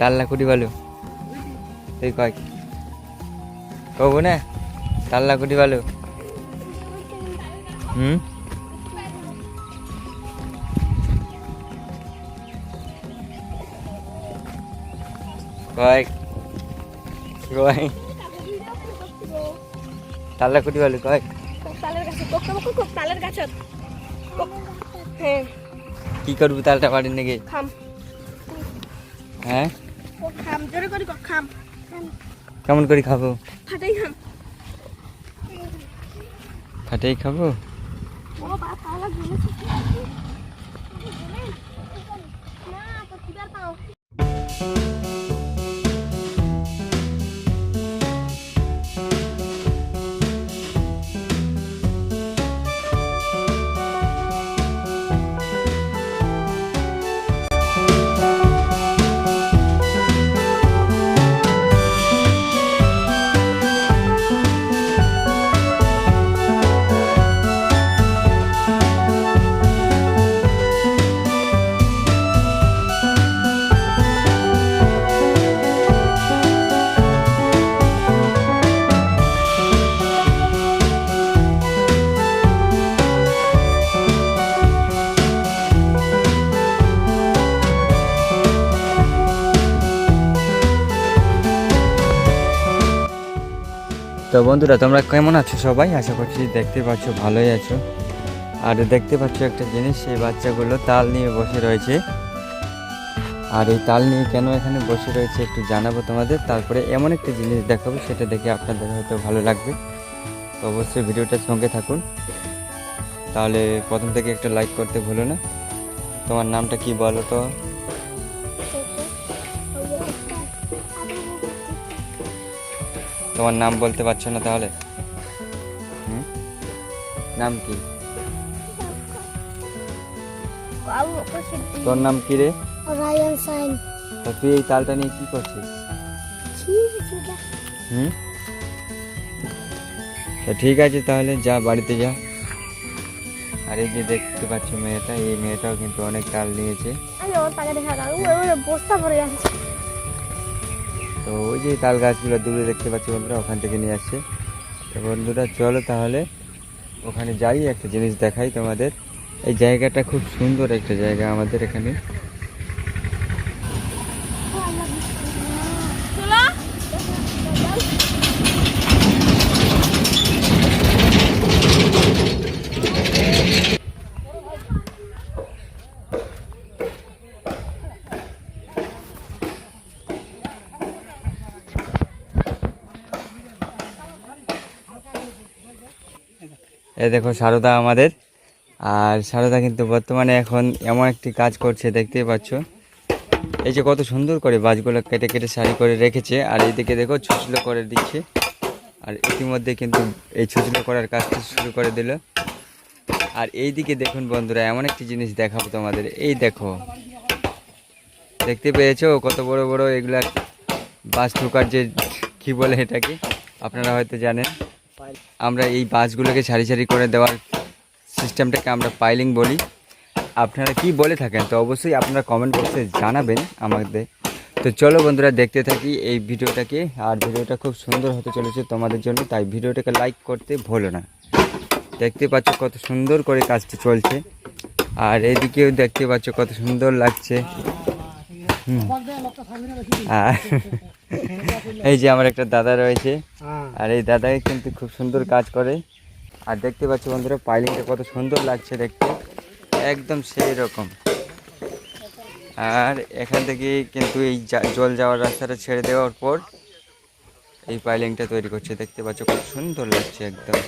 তাল্লা কুটি বলো। তুই কয় কব না তাল্লা কুটি বলো। হুম? কয় কয়? তাল্লা কুটি বলো কয়। হ্যাঁ। কি করবি তালটা বাড়ির নাকি হ্যাঁ? খাম জোরে করে খাম কেমন করে খাব? ফাটাই খাম। ফাটেই খাব? ও বা না তো পাও? তো বন্ধুরা তোমরা কেমন আছো সবাই আশা করছি দেখতে পাচ্ছ ভালোই আছো আর দেখতে পাচ্ছ একটা জিনিস এই বাচ্চাগুলো তাল নিয়ে বসে রয়েছে আর এই তাল নিয়ে কেন এখানে বসে রয়েছে একটু জানাব তোমাদের তারপরে এমন একটা জিনিস দেখাবো সেটা দেখে আপনাদের হয়তো ভালো লাগবে তো অবশ্যই ভিডিওটার সঙ্গে থাকুন তাহলে প্রথম থেকে একটা লাইক করতে ভুলো না তোমার নামটা কি বলো তো তোমার নাম বলতে পারছ না তাহলে? নাম কি? তোর নাম কি রে? রায়ান সাইন। তা তুই এই তালটা নিয়ে কি করছিস? ঠিক আছে হুম? তো ঠিক আছে তাহলে যা বাড়িতে যা। আর এই যে দেখতে পাচ্ছ মেয়েটা এই মেয়েটাও কিন্তু অনেক তাল নিয়েছে। বস্তা ভরে যাচ্ছে। তো ওই যে তাল গাছগুলো দূরে দেখতে পাচ্ছি বন্ধুরা, ওখান থেকে নিয়ে আসছে। তো বন্ধুরা, চলো তাহলে ওখানে যাই, একটা জিনিস দেখাই তোমাদের। এই জায়গাটা খুব সুন্দর একটা জায়গা আমাদের এখানে। এই দেখো, সারদা আমাদের। আর সারদা কিন্তু বর্তমানে এখন এমন একটি কাজ করছে, দেখতেই পাচ্ছ। এই যে কত সুন্দর করে বাজগুলো কেটে কেটে সারি করে রেখেছে, আর এইদিকে দেখো ছুচলো করে দিচ্ছে। আর ইতিমধ্যে কিন্তু এই ছুচলো করার কাজটা শুরু করে দিল। আর এই দিকে দেখুন বন্ধুরা, এমন একটি জিনিস দেখাবো তোমাদের। এই দেখো, দেখতে পেয়েছ কত বড় বড় এগুলা বাস ঠোকার যে, কি বলে এটাকে? আপনারা হয়তো জানেন। আমরা এই বাসগুলোকে সারি সারি করে দেওয়ার সিস্টেমটাকে আমরা পাইলিং বলি। আপনারা কি বলে থাকেন, তো অবশ্যই আপনারা কমেন্ট বক্সে জানাবেন আমাদের। তো চলো বন্ধুরা, দেখতে থাকি এই ভিডিওটাকে। আর ভিডিওটা খুব সুন্দর হতে চলেছে তোমাদের জন্য, তাই ভিডিওটাকে লাইক করতে ভুলো না। দেখতে পাচ্ছ কত সুন্দর করে কাজটা চলছে। আর এদিকেও দেখতে পাচ্ছ কত সুন্দর লাগছে। এই যে আমার একটা দাদা রয়েছে। আর এই দাদাই কিন্তু খুব সুন্দর কাজ করে। আর দেখতে পাচ্ছ বন্ধুরা পাইলিংটা কত সুন্দর লাগছে দেখতে। একদম সেই রকম। আর এখান থেকে কিন্তু এই জল যাওয়ার রাস্তাটা ছেড়ে দেওয়ার পর এই পাইলিংটা তৈরি করছে। দেখতে পাচ্ছ খুব সুন্দর লাগছে একদম।